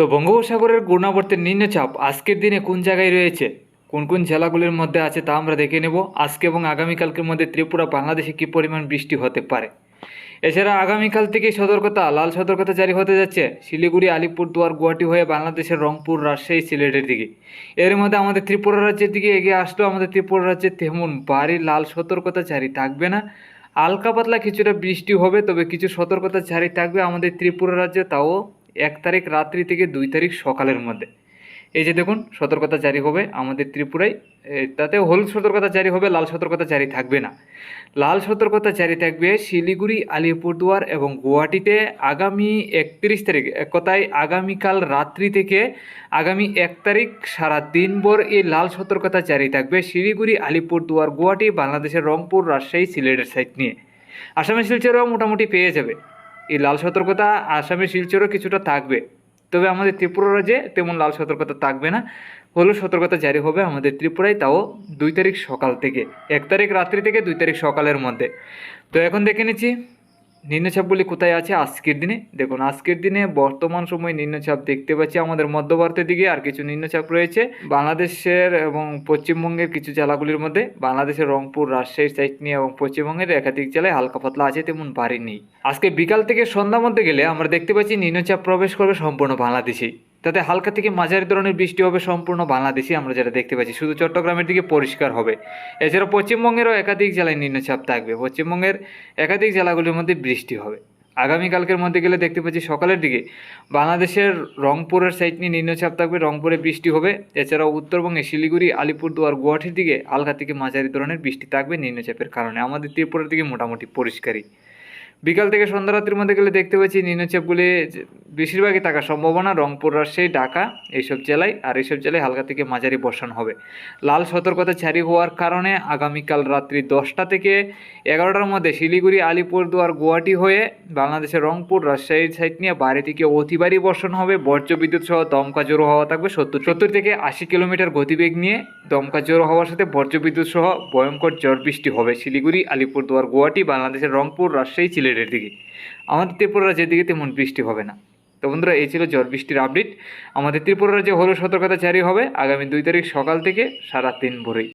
তো বঙ্গোপসাগরের ঘূর্ণাবর্তের নিম্নচাপ আজকের দিনে কোন জায়গায় রয়েছে? কোন কোন জেলাগুলির মধ্যে আছে তা আমরা দেখে নেব। আজকে এবং আগামীকালকের মধ্যে ত্রিপুরা, বাংলাদেশে কী পরিমাণ বৃষ্টি হতে পারে? এছাড়া আগামীকাল থেকে সতর্কতা, লাল সতর্কতা জারি হতে যাচ্ছে। শিলিগুড়ি, আলিপুরদুয়ার, গুয়াহাটি হয়ে বাংলাদেশের রংপুর, রাজশাহী, সিলেটের দিকে। এর মধ্যে আমাদের ত্রিপুরা রাজ্যের দিকে এগিয়ে আসলেও আমাদের ত্রিপুরা রাজ্যে তেমন ভারী লাল সতর্কতা জারি থাকবে না। হালকা পাতলা কিছুটা বৃষ্টি হবে, তবে কিছু সতর্কতা জারি থাকবে আমাদের ত্রিপুরা রাজ্যে, তাও এক তারিখ রাত্রি থেকে দুই তারিখ সকালের মধ্যে। এই যে দেখুন, সতর্কতা জারি হবে আমাদের ত্রিপুরায়। তাতে হলুদ সতর্কতা জারি হবে, লাল সতর্কতা জারি থাকবে না। লাল সতর্কতা জারি থাকবে শিলিগুড়ি, আলিপুরদুয়ার এবং গুয়াহাটিতে আগামী একত্রিশ তারিখ কথায়? আগামীকাল রাত্রি থেকে আগামী এক তারিখ সারা দিনভর এই লাল সতর্কতা জারি থাকবে শিলিগুড়ি, আলিপুরদুয়ার, গুয়াহাটি, বাংলাদেশের রংপুর, রাজশাহী, সিলেটের সাইড নিয়ে। আসামের শিলচরেও মোটামুটি পেয়ে যাবে। এই লাল সতর্কতা আসামের শিলচরও কিছুটা থাকবে। তবে আমাদের ত্রিপুরা রাজ্যে তেমন লাল সতর্কতা থাকবে না। হলুদ সতর্কতা জারি হবে আমাদের ত্রিপুরায়, তাও দুই তারিখ সকাল থেকে। এক তারিখ রাত্রি থেকে দুই তারিখ সকালের মধ্যে। তো এখন দেখে নিচ্ছি নিম্নচাপগুলি কোথায় আছে? আজকের দিনে। দেখুন, আজকের দিনে বর্তমান সময় নিম্নচাপ দেখতে পাচ্ছি আমাদের মধ্য ভারতের দিকে, আর কিছু নিম্নচাপ রয়েছে। বাংলাদেশের এবং পশ্চিমবঙ্গের কিছু জেলাগুলির মধ্যে, বাংলাদেশের রংপুর রাজশাহীর সাইড নিয়ে এবং পশ্চিমবঙ্গের একাধিক জেলায় হালকা পাতলা আছে, তেমন ভারী নেই। আজকে বিকাল থেকে সন্ধ্যা মধ্যে গেলে আমরা দেখতে পাচ্ছি নিম্নচাপ প্রবেশ করবে সম্পূর্ণ বাংলাদেশেই। তাতে হালকা থেকে মাঝারি ধরনের বৃষ্টি হবে সম্পূর্ণ বাংলাদেশে, আমরা যেটা দেখতে পাচ্ছি। শুধু চট্টগ্রামের দিকে পরিষ্কার হবে। এছাড়া পশ্চিমবঙ্গেরও একাধিক জেলায় নিম্নচাপ থাকবে। পশ্চিমবঙ্গের একাধিক জেলাগুলির মধ্যে বৃষ্টি হবে। আগামীকালকের মধ্যে গেলে দেখতে পাচ্ছি সকালের দিকে বাংলাদেশের রংপুরের সাইড নিয়ে নিম্নচাপ থাকবে, রংপুরে বৃষ্টি হবে। এছাড়াও উত্তরবঙ্গে শিলিগুড়ি, আলিপুরদুয়ার, গুয়াহাটির দিকে হালকা থেকে মাঝারি ধরনের বৃষ্টি থাকবে নিম্নচাপের কারণে। আমাদের ত্রিপুরার দিকে মোটামুটি পরিষ্কারই। বিকাল থেকে সন্ধ্যা রাত্রির মধ্যে গেলে দেখতে পাচ্ছি নিম্নচাপগুলি বেশিরভাগই থাকার সম্ভাবনা রংপুর, রাজশাহী, ঢাকা এইসব জেলায়, আর এইসব জেলায় হালকা থেকে মাঝারি বর্ষণ হবে। লাল সতর্কতা জারি হওয়ার কারণে আগামীকাল রাত্রি দশটা থেকে এগারোটার মধ্যে শিলিগুড়ি, আলিপুরদুয়ার, গুয়াহাটি হয়ে বাংলাদেশের রংপুর রাজশাহীর সাইড নিয়ে বাইরে থেকে অতি ভারী বর্ষণ হবে। বজ্র বিদ্যুৎ সহ দমকা জোরো হওয়া থাকবে সত্তর সত্তর থেকে আশি কিলোমিটার গতিবেগ নিয়ে দমকা জোরো হওয়ার সাথে বজ্র বিদ্যুৎ সহ ভয়ঙ্কর ঝড় বৃষ্টি হবে শিলিগুড়ি, আলিপুরদুয়ার, গুয়াহাটি, বাংলাদেশের রংপুর, রাজশাহী, সিলেটের দিকে। আমাদের ত্রিপুরা যেদিকে তেমন বৃষ্টি হবে না। তো বন্ধুরা, এই ছিল ঝড় বৃষ্টির আপডেট আমাদের ত্রিপুরা রাজ্যে হলুদ সতর্কতা জারি হবে আগামী দুই তারিখ সকাল থেকে সারা দিন ভোরেই।